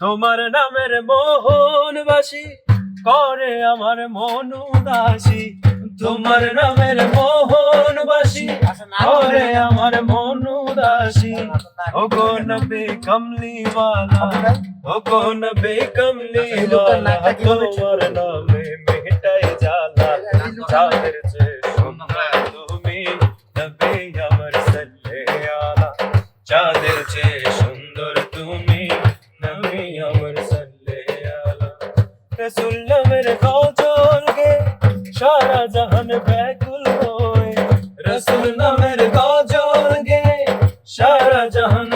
তোমার নামের মোহন বাসি করে আমার মন উদাসি তোমার নামের মোহন বাসি করে আমার মন উদাসি ও কোন নবে কমলি ওয়ালা ও কোন নবে কমলি ওয়ালা তোমার চাঁদের চেয়ে সুন্দর তুমি নবী আমার সাল্লে আলা। রসুল নামের গজল গে সারা জাহান ব্যাকুল হয় রসুল নামের গজল গে সারা জাহান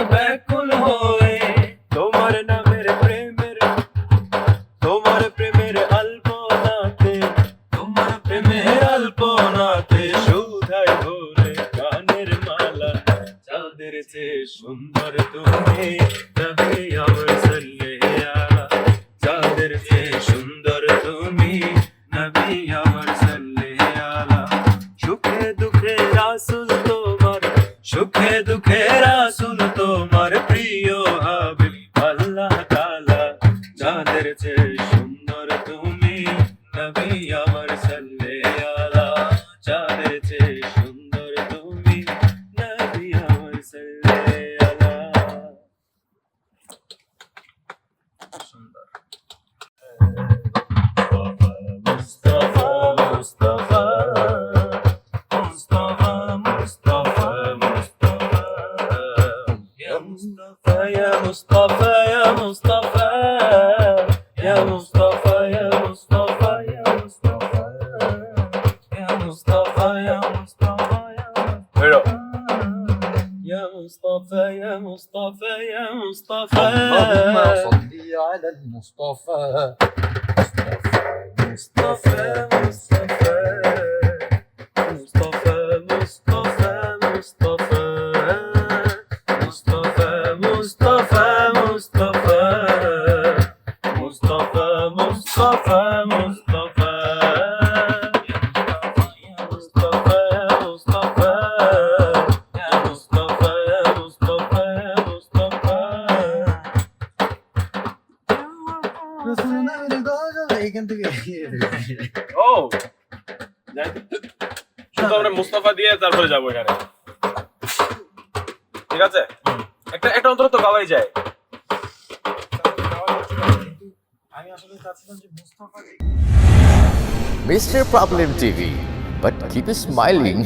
চাঁদের চেয়ে সুন্দর তুমি নবী আমার সাল্লে আলা চাঁদের চেয়ে সুন্দর তুমি নবী আমার সাল্লে সুখে দুঃখে রাসুল তোমার, সুখে দুঃখে রাসুল তোমার প্রিয় হাবিব আল্লাহ তাআলা। চাঁদের চেয়ে সুন্দর তুমি নবী Mustafa ya Mustafa ya Mustafa. Ya Mustafa ya Mustafa ya Mustafa. Ya Mustafa ya Mustafa ya Mustafa. Ya Mustafa ya يا مصطفى يا مصطفى يا مصطفى اللهم صل على المصطفى مصطفى مصطفى مصطفى Mustafa, Mustafa, Mustafa, Mustafa, Mustafa. ও মুস্তাফা দিয়ে তারপরে যাব এখানে ঠিক আছে একটা একটা অন্তত গাওয়াই যায় আমি আসলে চাচ্ছিলাম যে Mustafa Mr. Problem TV. But keep smiling.